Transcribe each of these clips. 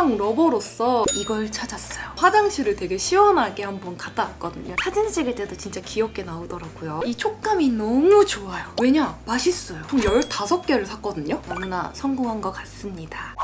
쿠팡 러버로서 이걸 찾았어요. 화장실을 되게 시원하게 한번 갔다 왔거든요. 사진 찍을 때도 진짜 귀엽게 나오더라고요. 이 촉감이 너무 좋아요. 왜냐? 맛있어요. 총 15개를 샀거든요. 너무나 성공한 것 같습니다.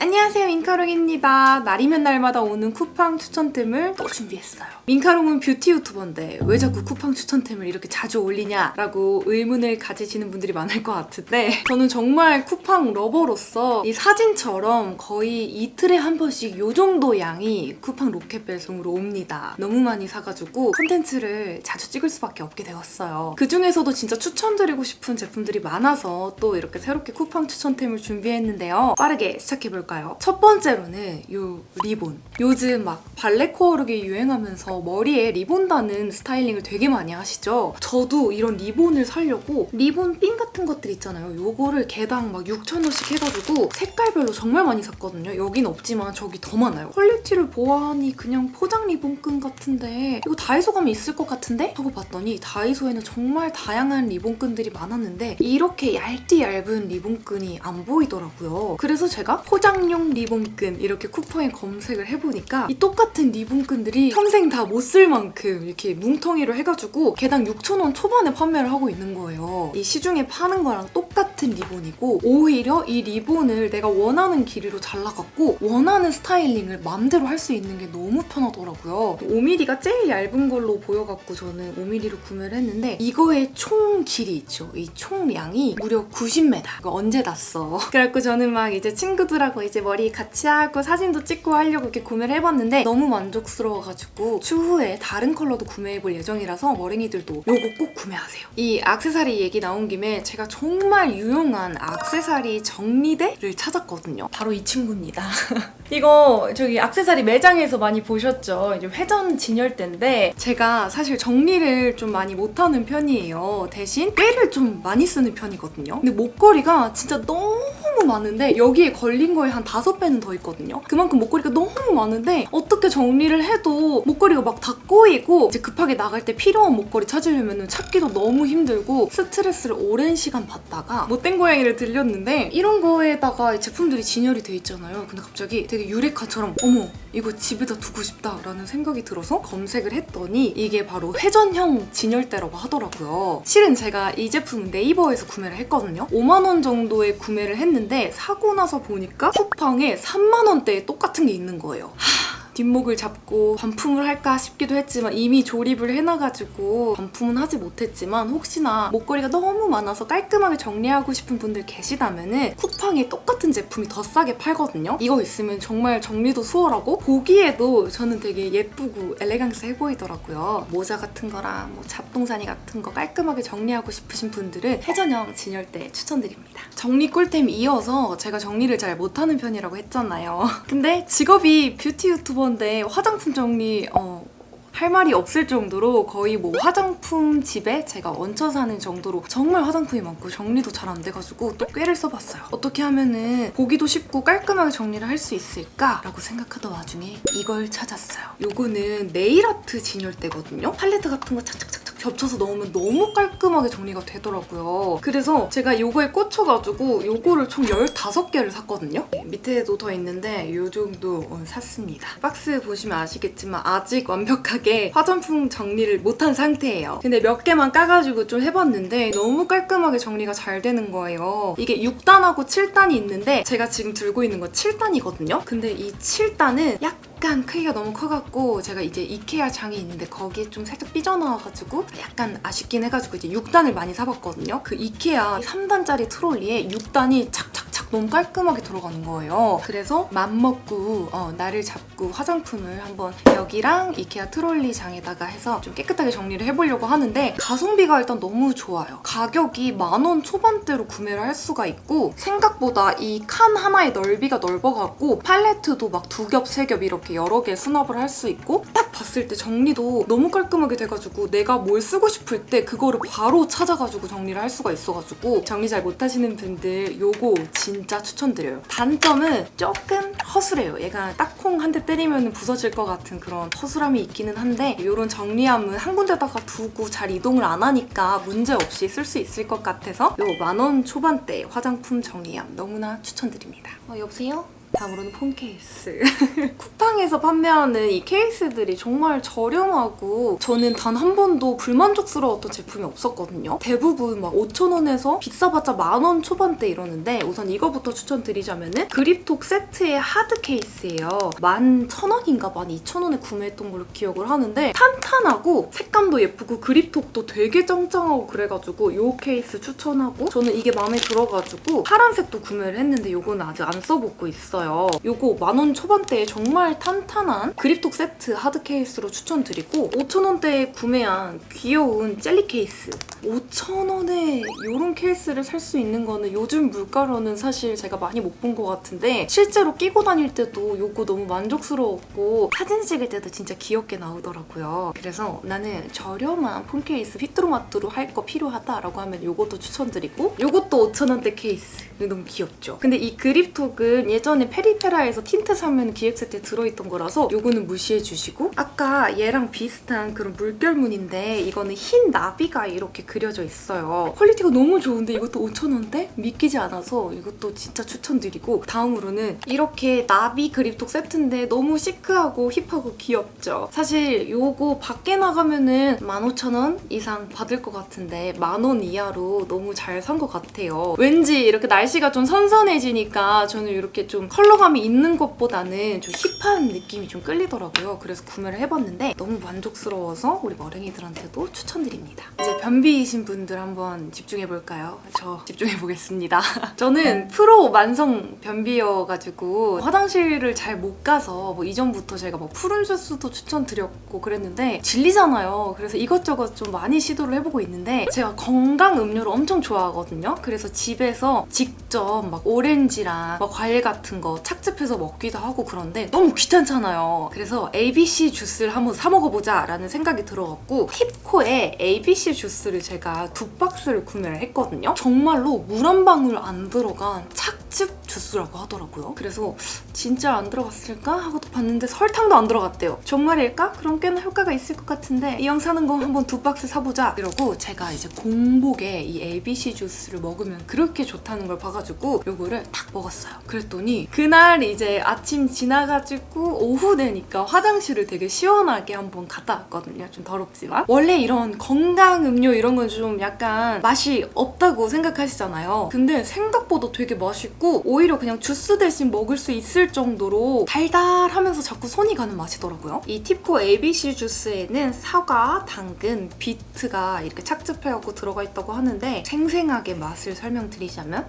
안녕하세요 민카롱입니다. 날이면 날마다 오는 쿠팡 추천템을 또 준비했어요. 민카롱은 뷰티 유튜버인데 왜 자꾸 쿠팡 추천템을 이렇게 자주 올리냐라고 의문을 가지시는 분들이 많을 것 같은데 저는 정말 쿠팡 러버로서 이 사진처럼 거의 이틀에 한 번씩 요 정도 양이 쿠팡 로켓 배송으로 옵니다. 너무 많이 사가지고 콘텐츠를 자주 찍을 수밖에 없게 되었어요. 그 중에서도 진짜 추천드리고 싶은 제품들이 많아서 또 이렇게 새롭게 쿠팡 추천템을 준비했는데요. 빠르게 시작해볼 까요? 첫 번째로는 요 리본. 요즘 막 발레 코어룩이 유행하면서 머리에 리본 다는 스타일링을 되게 많이 하시죠? 저도 이런 리본을 사려고 리본 핀 같은 것들 있잖아요. 요거를 개당 막 6,000원씩 해가지고 색깔별로 정말 많이 샀거든요. 여긴 없지만 저기 더 많아요. 퀄리티를 보아하니 그냥 포장 리본끈 같은데 이거 다이소 가면 있을 것 같은데? 하고 봤더니 다이소에는 정말 다양한 리본끈들이 많았는데 이렇게 얇디 얇은 리본끈이 안 보이더라고요. 그래서 제가 포장 용 리본끈 이렇게 쿠팡에 검색을 해보니까 이 똑같은 리본끈들이 평생 다 못 쓸 만큼 이렇게 뭉텅이로 해가지고 개당 6,000원 초반에 판매를 하고 있는 거예요. 이 시중에 파는 거랑 똑같은 리본이고 오히려 이 리본을 내가 원하는 길이로 잘라갖고 원하는 스타일링을 마음대로 할 수 있는 게 너무 편하더라고요. 5mm가 제일 얇은 걸로 보여갖고 저는 5mm로 구매를 했는데 이거의 총 길이 있죠. 이 총량이 무려 90m. 이거 언제 났어? 그래갖고 저는 막 이제 친구들하고 이제 머리 같이 하고 사진도 찍고 하려고 이렇게 구매를 해봤는데 너무 만족스러워가지고 추후에 다른 컬러도 구매해볼 예정이라서 머랭이들도 요거 꼭 구매하세요. 이 악세사리 얘기 나온 김에 제가 정말 유용한 악세사리 정리대를 찾았거든요. 바로 이 친구입니다. 이거 저기 악세사리 매장에서 많이 보셨죠? 이제 회전 진열대인데 제가 사실 정리를 좀 많이 못하는 편이에요. 대신 꾀를 좀 많이 쓰는 편이거든요. 근데 목걸이가 진짜 너무 많은데 여기에 걸린 거에 한 다섯 배는 더 있거든요. 그만큼 목걸이가 너무 많은데 어떻게 정리를 해도 목걸이가 막 다 꼬이고 이제 급하게 나갈 때 필요한 목걸이 찾으려면 찾기도 너무 힘들고 스트레스를 오랜 시간 받다가 못된 고양이를 들렸는데 이런 거에다가 제품들이 진열이 돼 있잖아요. 근데 갑자기 되게 유레카처럼 어머 이거 집에다 두고 싶다라는 생각이 들어서 검색을 했더니 이게 바로 회전형 진열대라고 하더라고요. 실은 제가 이 제품은 네이버에서 구매를 했거든요. 5만 원 정도에 구매를 했는데 사고 나서 보니까 쿠팡에 3만 원대에 똑같은 게 있는 거예요. 하, 뒷목을 잡고 반품을 할까 싶기도 했지만 이미 조립을 해놔가지고 반품은 하지 못했지만 혹시나 목걸이가 너무 많아서 깔끔하게 정리하고 싶은 분들 계시다면은 쿠팡에 똑같은 제품이 더 싸게 팔거든요. 이거 있으면 정말 정리도 수월하고 보기에도 저는 되게 예쁘고 엘레강스해 보이더라고요. 모자 같은 거랑 뭐 잡동사니 같은 거 깔끔하게 정리하고 싶으신 분들은 회전형 진열대 추천드립니다. 정리 꿀템 이어서 제가 정리를 잘 못하는 편이라고 했잖아요. 근데 직업이 뷰티 유튜버 인데 화장품 정리 어, 할 말이 없을 정도로 거의 뭐 화장품 집에 제가 얹혀 사는 정도로 정말 화장품이 많고 정리도 잘 안 돼가지고 또 꾀를 써봤어요. 어떻게 하면은 보기도 쉽고 깔끔하게 정리를 할 수 있을까라고 생각하던 와중에 이걸 찾았어요. 요거는 네일 아트 진열대거든요. 팔레트 같은 거 착착착착 겹쳐서 넣으면 너무 깔끔하게 정리가 되더라고요. 그래서 제가 요거에 꽂혀가지고 요거를 총 15개를 샀거든요. 네, 밑에도 더 있는데 요 정도 어, 샀습니다. 박스 보시면 아시겠지만 아직 완벽하게 화장품 정리를 못한 상태예요. 근데 몇 개만 까가지고 좀 해봤는데 너무 깔끔하게 정리가 잘 되는 거예요. 이게 6단하고 7단이 있는데 제가 지금 들고 있는 건 7단이거든요. 근데 이 7단은 약 간 크기가 너무 커갖고 제가 이제 이케아 장이 있는데 거기에 좀 살짝 삐져나와가지고 약간 아쉽긴 해가지고 이제 6단을 많이 사봤거든요. 그 이케아 3단짜리 트롤리에 6단이 착착착 너무 깔끔하게 들어가는 거예요. 그래서 맘먹고 어, 나를 잡고 화장품을 한번 여기랑 이케아 트롤리 장에다가 해서 좀 깨끗하게 정리를 해보려고 하는데 가성비가 일단 너무 좋아요. 가격이 만 원 초반대로 구매를 할 수가 있고 생각보다 이 칸 하나의 넓이가 넓어갖고 팔레트도 막 두 겹, 세 겹 이렇게 이렇게 여러 개 수납을 할 수 있고 딱 봤을 때 정리도 너무 깔끔하게 돼가지고 내가 뭘 쓰고 싶을 때 그거를 바로 찾아가지고 정리를 할 수가 있어가지고 정리 잘 못하시는 분들 요거 진짜 추천드려요. 단점은 조금 허술해요. 얘가 딱콩 한 대 때리면 부서질 것 같은 그런 허술함이 있기는 한데 이런 정리함은 한 군데다가 두고 잘 이동을 안 하니까 문제 없이 쓸 수 있을 것 같아서 요 만 원 초반대 화장품 정리함 너무나 추천드립니다. 어, 여보세요? 다음으로는 폰 케이스. 쿠팡에서 판매하는 이 케이스들이 정말 저렴하고 저는 단 한 번도 불만족스러웠던 제품이 없었거든요. 대부분 막 5,000원에서 비싸봤자 만 원 초반대 이러는데 우선 이거부터 추천드리자면은 그립톡 세트의 하드 케이스예요. 11,000원인가 12,000원에 구매했던 걸로 기억을 하는데 탄탄하고 색감도 예쁘고 그립톡도 되게 짱짱하고 그래가지고 이 케이스 추천하고 저는 이게 마음에 들어가지고 파란색도 구매를 했는데 요거는 아직 안 써보고 있어 요. 요거 만원 초반대에 정말 탄탄한 그립톡 세트 하드 케이스로 추천드리고 5,000원대에 구매한 귀여운 젤리 케이스 5,000원에 이런 케이스를 살 수 있는 거는 요즘 물가로는 사실 제가 많이 못 본 것 같은데 실제로 끼고 다닐 때도 요거 너무 만족스러웠고 사진 찍을 때도 진짜 귀엽게 나오더라고요. 그래서 나는 저렴한 폰 케이스 휘뚜루마뚜루 할 거 필요하다라고 하면 요것도 추천드리고 요것도 5,000원대 케이스 너무 귀엽죠? 근데 이 그립톡은 예전에 페리페라에서 틴트 사면 기획 세트에 들어있던 거라서 요거는 무시해 주시고 아까 얘랑 비슷한 그런 물결무늬인데 이거는 흰 나비가 이렇게 그려져 있어요. 퀄리티가 너무 좋은데 이것도 5,000원대? 믿기지 않아서 이것도 진짜 추천드리고 다음으로는 이렇게 나비 그립톡 세트인데 너무 시크하고 힙하고 귀엽죠? 사실 요거 밖에 나가면은 15,000원 이상 받을 것 같은데 만 원 이하로 너무 잘 산 것 같아요. 왠지 이렇게 날씨가 좀 선선해지니까 저는 이렇게 좀 컬러감이 있는 것보다는 좀 힙한 느낌이 좀 끌리더라고요. 그래서 구매를 해봤는데 너무 만족스러워서 우리 머랭이들한테도 추천드립니다. 이제 변비이신 분들 한번 집중해볼까요? 저 집중해보겠습니다. 저는 프로 만성 변비여가지고 화장실을 잘 못 가서 뭐 이전부터 제가 뭐 푸른 주스도 추천드렸고 그랬는데 질리잖아요. 그래서 이것저것 좀 많이 시도를 해보고 있는데 제가 건강 음료를 엄청 좋아하거든요. 그래서 집에서 직접 막 오렌지랑 막 과일 같은 거 착즙해서 먹기도 하고 그런데 너무 귀찮잖아요. 그래서 ABC 주스를 한번 사 먹어보자 라는 생각이 들어갖고 팁코에 ABC 주스를 제가 두 박스를 구매를 했거든요. 정말로 물 한 방울 안 들어간 착즙 주스라고 하더라고요. 그래서 진짜 안 들어갔을까 하고 또 봤는데 설탕도 안 들어갔대요. 정말일까? 그럼 꽤나 효과가 있을 것 같은데 이왕 사는 거 한번 두 박스 사보자. 이러고 제가 이제 공복에 이 ABC 주스를 먹으면 그렇게 좋다는 걸 봐가지고 요거를 딱 먹었어요. 그랬더니 그날 이제 아침 지나가지고 오후 되니까 화장실을 되게 시원하게 한번 갔다 왔거든요. 좀 더럽지만. 원래 이런 건강 음료 이런 건 좀 약간 맛이 없다고 생각하시잖아요. 근데 생각보다 되게 맛있고 오히려 그냥 주스 대신 먹을 수 있을 정도로 달달하면서 자꾸 손이 가는 맛이더라고요. 이 팁코 ABC 주스에는 사과, 당근, 비트가 이렇게 착즙해갖고 들어가 있다고 하는데 생생하게 맛을 설명드리자면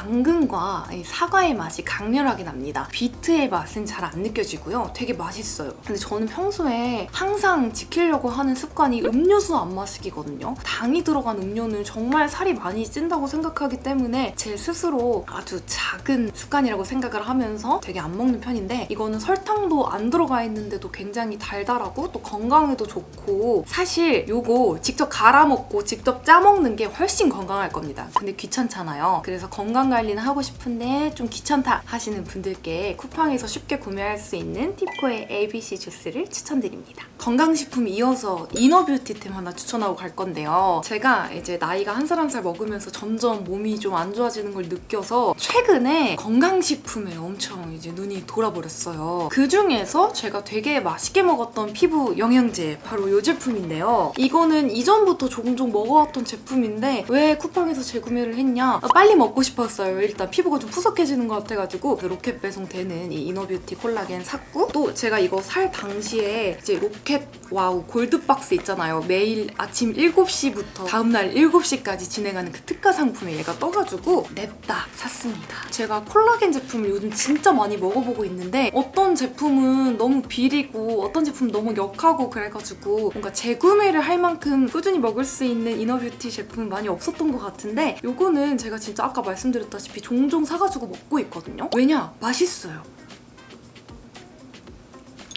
당근과 이 사과의 맛이 강렬하게 납니다. 비트의 맛은 잘 안 느껴지고요. 되게 맛있어요. 근데 저는 평소에 항상 지키려고 하는 습관이 음료수 안 마시기거든요. 당이 들어간 음료는 정말 살이 많이 찐다고 생각하기 때문에 제 스스로 아주 작은 습관이라고 생각을 하면서 되게 안 먹는 편인데 이거는 설탕도 안 들어가 있는데도 굉장히 달달하고 또 건강에도 좋고 사실 요거 직접 갈아 먹고 직접 짜 먹는 게 훨씬 건강할 겁니다. 근데 귀찮잖아요. 그래서 건강 관리는 하고 싶은데 좀 귀찮다 하시는 분들께 쿠팡에서 쉽게 구매할 수 있는 팁코의 ABC 주스를 추천드립니다. 건강식품 이어서 이너뷰티템 하나 추천하고 갈 건데요. 제가 이제 나이가 한 살 한 살 먹으면서 점점 몸이 좀 안 좋아지는 걸 느껴서 최근에 건강식품에 엄청 이제 눈이 돌아버렸어요. 그 중에서 제가 되게 맛있게 먹었던 피부 영양제 바로 이 제품인데요. 이거는 이전부터 종종 먹어왔던 제품인데 왜 쿠팡에서 재구매를 했냐? 아, 빨리 먹고 싶었어요. 일단 피부가 좀 푸석해지는 것 같아가지고 그 로켓 배송되는 이 이너뷰티 콜라겐 샀고 또 제가 이거 살 당시에 이제 로켓 와우 골드박스 있잖아요. 매일 아침 7시부터 다음날 7시까지 진행하는 그 특가 상품에 얘가 떠가지고 냅다 샀습니다. 제가 콜라겐 제품을 요즘 진짜 많이 먹어보고 있는데 어떤 제품은 너무 비리고 어떤 제품은 너무 역하고 그래가지고 뭔가 재구매를 할 만큼 꾸준히 먹을 수 있는 이너뷰티 제품은 많이 없었던 것 같은데 요거는 제가 진짜 아까 말씀드렸 말씀드렸다시피 종종 사가지고 먹고 있거든요. 왜냐? 맛있어요.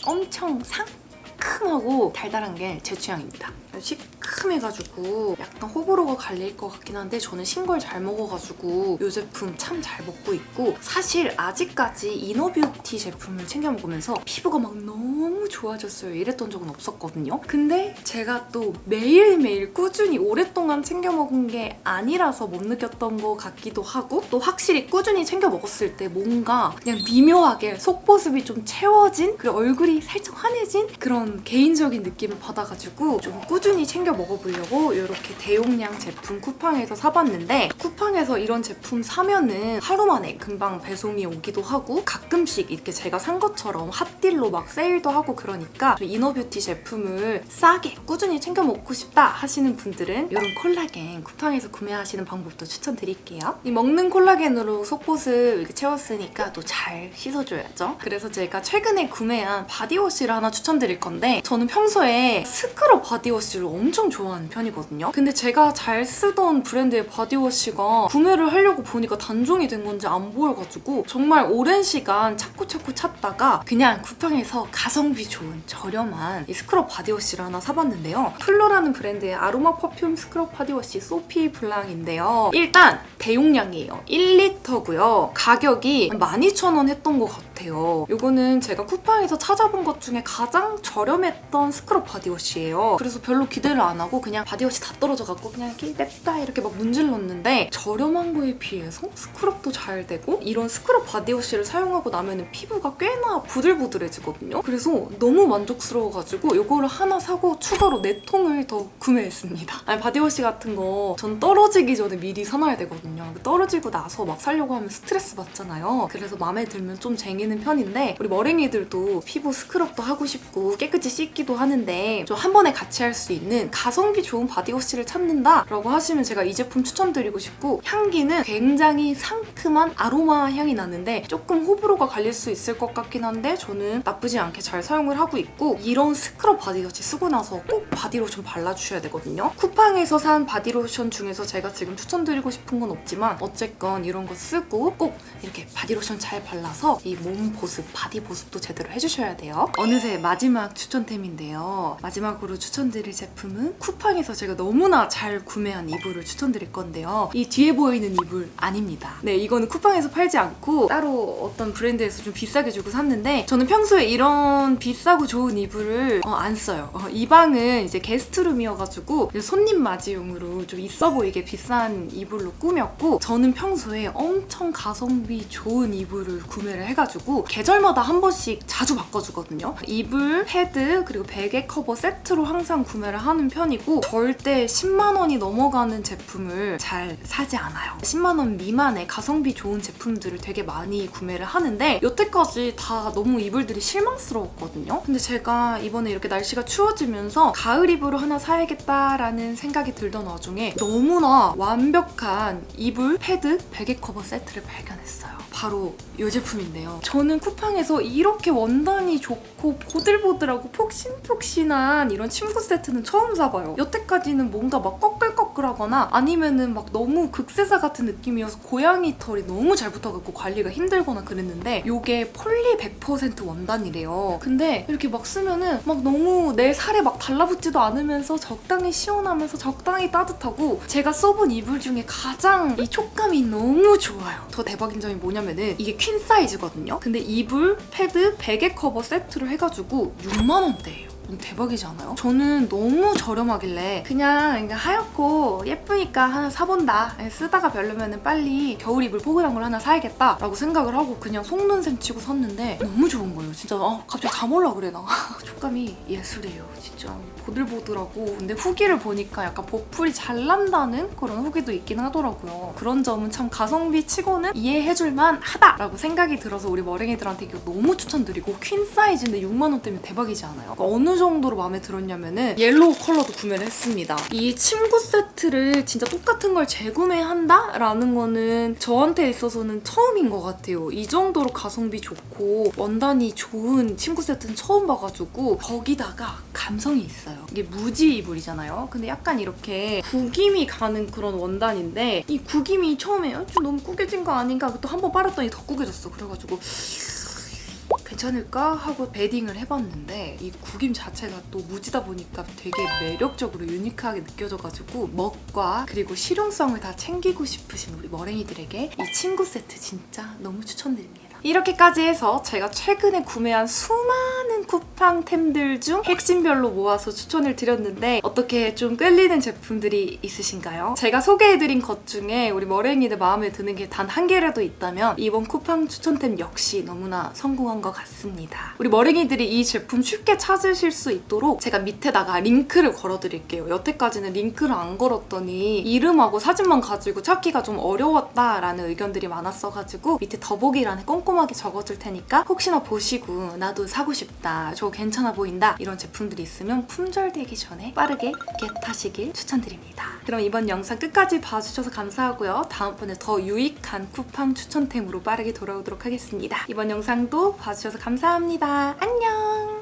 엄청 상큼하고 달달한 게 제 취향입니다. 시큼해가지고 약간 호불호가 갈릴 것 같긴 한데 저는 신 걸 잘 먹어가지고 이 제품 참 잘 먹고 있고 사실 아직까지 이너뷰티 제품을 챙겨 먹으면서 피부가 막 너무 좋아졌어요. 이랬던 적은 없었거든요. 근데 제가 또 매일매일 꾸준히 오랫동안 챙겨 먹은 게 아니라서 못 느꼈던 것 같기도 하고 또 확실히 꾸준히 챙겨 먹었을 때 뭔가 그냥 미묘하게 속보습이 좀 채워진 그리고 얼굴이 살짝 환해진 그런 개인적인 느낌을 받아가지고 좀 꾸준히 챙겨 먹어보려고 이렇게 대용량 제품 쿠팡에서 사봤는데 쿠팡에서 이런 제품 사면은 하루 만에 금방 배송이 오기도 하고 가끔씩 이렇게 제가 산 것처럼 핫딜로 막 세일도 하고 그러니까 좀 이너뷰티 제품을 싸게 꾸준히 챙겨 먹고 싶다 하시는 분들은 이런 콜라겐 쿠팡에서 구매하시는 방법도 추천드릴게요. 이 먹는 콜라겐으로 속보습 이렇게 채웠으니까 또 잘 씻어줘야죠. 그래서 제가 최근에 구매한 바디워시를 하나 추천드릴 건데 저는 평소에 스크럽 바디워시 를 엄청 좋아하는 편이거든요. 근데 제가 잘 쓰던 브랜드의 바디워시가 구매를 하려고 보니까 단종이 된 건지 안 보여가지고 정말 오랜 시간 찾고 찾다가 그냥 쿠팡에서 가성비 좋은 저렴한 이 스크럽 바디워시를 하나 사봤는데요. 플로라는 브랜드의 아로마 퍼퓸 스크럽 바디워시 소피 블랑인데요. 일단 대용량이에요. 1리터고요. 가격이 12,000원 했던 것 같아요. 이거는 제가 쿠팡에서 찾아본 것 중에 가장 저렴했던 스크럽 바디워시예요. 그래서 별로 기대를 안 하고 그냥 바디워시 다 떨어져 갖고 그냥 이렇게 냅다 이렇게 막 문질렀는데 저렴한 거에 비해서 스크럽도 잘 되고 이런 스크럽 바디워시를 사용하고 나면 피부가 꽤나 부들부들해지거든요. 그래서 너무 만족스러워가지고 이거를 하나 사고 추가로 4통을 더 구매했습니다. 아니, 바디워시 같은 거 전 떨어지기 전에 미리 사놔야 되거든요. 떨어지고 나서 막 사려고 하면 스트레스 받잖아요. 그래서 마음에 들면 좀 쟁이는 편인데 우리 머랭이들도 피부 스크럽도 하고 싶고 깨끗이 씻기도 하는데 좀 한 번에 같이 할 수 있는 가성비 좋은 바디워시를 찾는다 라고 하시면 제가 이 제품 추천드리고 싶고 향기는 굉장히 상큼한 아로마 향이 나는데 조금 호불호가 갈릴 수 있을 것 같긴 한데 저는 나쁘지 않게 잘 사용을 하고 있고 이런 스크럽 바디워시 쓰고 나서 꼭 바디로션 발라주셔야 되거든요. 쿠팡에서 산 바디로션 중에서 제가 지금 추천드리고 싶은 건 없지만 어쨌건 이런 거 쓰고 꼭 이렇게 바디로션 잘 발라서 이 몸 보습, 바디 보습도 제대로 해주셔야 돼요. 어느새 마지막 추천템인데요. 마지막으로 추천드릴 제품은 쿠팡에서 제가 너무나 잘 구매한 이불을 추천드릴 건데요. 이 뒤에 보이는 이불 아닙니다. 네, 이거는 쿠팡에서 팔지 않고 따로 어떤 브랜드에서 좀 비싸게 주고 샀는데 저는 평소에 이런 비싸고 좋은 이불을 어, 안 써요. 어, 이 방은 이제 게스트룸이어가지고 손님 맞이용으로 좀 있어 보이게 비싼 이불로 꾸몄고 저는 평소에 엄청 가성비 좋은 이불을 구매를 해가지고 계절마다 한 번씩 자주 바꿔주거든요. 이불, 패드 그리고 베개 커버 세트로 항상 구매 를 하는 편이고 절대 10만 원이 넘어가는 제품을 잘 사지 않아요. 10만 원 미만의 가성비 좋은 제품들을 되게 많이 구매를 하는데 여태까지 다 너무 이불들이 실망스러웠거든요. 근데 제가 이번에 이렇게 날씨가 추워지면서 가을 이불을 하나 사야겠다라는 생각이 들던 와중에 너무나 완벽한 이불, 패드, 베개 커버 세트를 발견했어요. 바로 이 제품인데요. 저는 쿠팡에서 이렇게 원단이 좋고 보들보들하고 폭신폭신한 이런 침구 세트는 처음 사봐요. 여태까지는 뭔가 막 꺼끌꺼끌하거나 아니면은 막 너무 극세사 같은 느낌이어서 고양이 털이 너무 잘 붙어갖고 관리가 힘들거나 그랬는데 이게 폴리 100% 원단이래요. 근데 이렇게 막 쓰면은 막 너무 내 살에 막 달라붙지도 않으면서 적당히 시원하면서 적당히 따뜻하고 제가 써본 이불 중에 가장 이 촉감이 너무 좋아요. 더 대박인 점이 뭐냐면 은 이게 퀸 사이즈거든요. 근데 이불, 패드, 베개 커버 세트로 해가지고 6만 원대예요. 너무 대박이지 않아요? 저는 너무 저렴하길래 그냥 하얗고 예쁘니까 하나 사본다. 예, 쓰다가 별로면 빨리 겨울 입을 포근한 걸 하나 사야겠다 라고 생각을 하고 그냥 속눈샘 치고 샀는데 너무 좋은 거예요 진짜. 아, 갑자기 잠 올라 그래 나. 촉감이 예술이에요 진짜. 보들보들하고. 근데 후기를 보니까 약간 보풀이 잘 난다는 그런 후기도 있긴 하더라고요. 그런 점은 참 가성비 치고는 이해해줄만 하다라고 생각이 들어서 우리 머랭이들한테 이거 너무 추천드리고 퀸 사이즈인데 6만 원대면 대박이지 않아요? 그러니까 어느 로 마음에 들었냐면은 옐로우 컬러도 구매를 했습니다. 이 침구 세트를 진짜 똑같은 걸 재구매한다 라는 거는 저한테 있어서는 처음인 것 같아요. 이 정도로 가성비 좋고 원단이 좋은 침구 세트는 처음 봐가지고 거기다가 감성이 있어요. 이게 무지 이불이잖아요. 근데 약간 이렇게 구김이 가는 그런 원단인데 이 구김이 처음에 어, 좀 너무 구겨진 거 아닌가 또 한 번 빨았더니 더 구겨졌어. 그래가지고 괜찮을까 하고 베딩을 해봤는데 이 구김 자체가 또 무지다 보니까 되게 매력적으로 유니크하게 느껴져가지고 멋과 그리고 실용성을 다 챙기고 싶으신 우리 머랭이들에게 이 친구 세트 진짜 너무 추천드립니다. 이렇게까지 해서 제가 최근에 구매한 수많은 쿠팡템들 중 핵심별로 모아서 추천을 드렸는데 어떻게 좀 끌리는 제품들이 있으신가요? 제가 소개해드린 것 중에 우리 머랭이들 마음에 드는 게 단 한 개라도 있다면 이번 쿠팡 추천템 역시 너무나 성공한 것 같습니다. 우리 머랭이들이 이 제품 쉽게 찾으실 수 있도록 제가 밑에다가 링크를 걸어드릴게요. 여태까지는 링크를 안 걸었더니 이름하고 사진만 가지고 찾기가 좀 어려웠다라는 의견들이 많았어가지고 밑에 더보기란에 꼼꼼 하게 적어둘 테니까 혹시나 보시고 나도 사고 싶다, 저거 괜찮아 보인다 이런 제품들이 있으면 품절되기 전에 빠르게 겟하시길 추천드립니다. 그럼 이번 영상 끝까지 봐주셔서 감사하고요. 다음번에 더 유익한 쿠팡 추천템으로 빠르게 돌아오도록 하겠습니다. 이번 영상도 봐주셔서 감사합니다. 안녕!